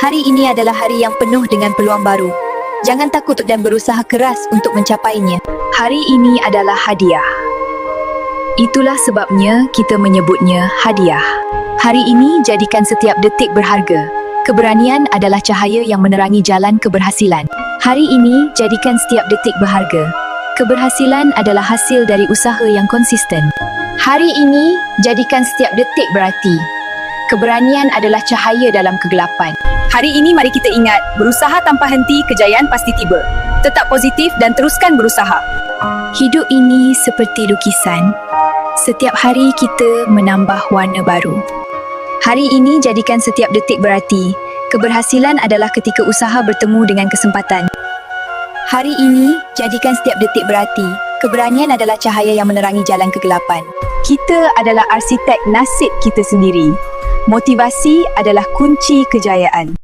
Hari ini adalah hari yang penuh dengan peluang baru. Jangan takut dan berusaha keras untuk mencapainya. Hari ini adalah hadiah. Itulah sebabnya kita menyebutnya hadiah. Hari ini jadikan setiap detik berharga. Keberanian adalah cahaya yang menerangi jalan keberhasilan. Hari ini jadikan setiap detik berharga. Keberhasilan adalah hasil dari usaha yang konsisten. Hari ini jadikan setiap detik berarti. Keberanian adalah cahaya dalam kegelapan. Hari ini mari kita ingat, berusaha tanpa henti, kejayaan pasti tiba. Tetap positif dan teruskan berusaha. Hidup ini seperti lukisan. Setiap hari kita menambah warna baru. Hari ini jadikan setiap detik berarti. Keberhasilan adalah ketika usaha bertemu dengan kesempatan. Hari ini jadikan setiap detik berarti. Keberanian adalah cahaya yang menerangi jalan kegelapan. Kita adalah arsitek nasib kita sendiri. Motivasi adalah kunci kejayaan.